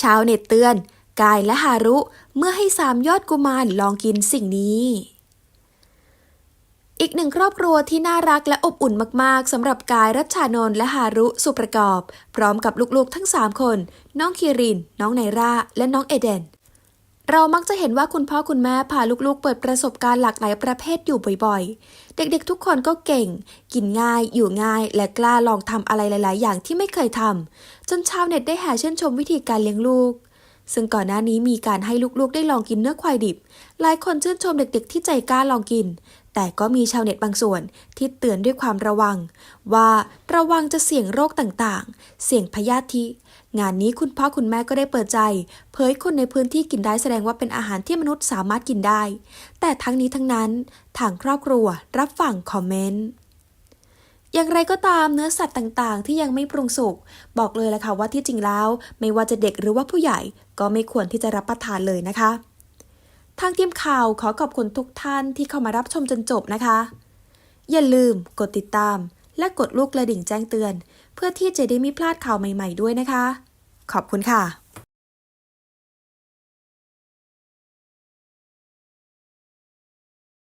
ชาวเน็ตเตือน กายและฮารุ เมื่อให้สามยอดกุมารลองกินสิ่งนี้ อีกหนึ่งครอบครัวที่น่ารักและอบอุ่นมากๆสำหรับกายรัชชานนท์และฮารุสุประกอบ พร้อมกับลูกๆทั้ง 3 คน น้องคีริน น้องไนร่าและน้องเอเดน เรามักจะเห็นว่าคุณพ่อคุณแม่พาลูกๆ เปิดประสบการณ์หลากหลายประเภทอยู่บ่อยๆ เด็กๆ ทุกคนก็เก่ง กินง่าย อยู่ง่าย และกล้าลองทำอะไรหลาย ๆ อย่างที่ไม่เคยทำจนชาวเน็ตได้แห่ชื่นชมวิธีการเลี้ยงลูก ซึ่งก่อนหน้านี้มีการให้ลูกๆ ได้ลองกินเนื้อควายดิบ หลายคนชื่นชมเด็กๆ ที่ใจกล้าลองกิน แต่ก็มีชาวเน็ตบางส่วนที่เตือนด้วยความระวัง ว่าระวังจะเสี่ยงโรคต่างๆ เสี่ยงพยาธิ งานนี้คุณพ่อคุณแม่ก็ได้เปิดใจ เผยคนในพื้นที่กินได้แสดงว่าเป็นอาหารที่มนุษย์สามารถกินได้ แต่ทั้งนี้ทั้งนั้นทางครอบครัวรับฟังคอมเมนต์ อย่างไรก็ตามเนื้อสัตว์ต่างๆ ที่ยังไม่ปรุงสุกบอกเลยแหละค่ะว่าที่จริงแล้ว ไม่ว่าจะเด็กหรือว่าผู้ใหญ่ก็ไม่ควรที่จะรับประทานเลยนะคะ ทางทีมข่าวขอขอบคุณทุกท่านที่เข้ามารับชมจนจบนะคะ อย่าลืมกดติดตาม และกดลูกกระดิ่งแจ้งเตือน เพื่อที่จะได้ไม่พลาดข่าวใหม่ ๆ ด้วยนะคะ ขอบคุณค่ะ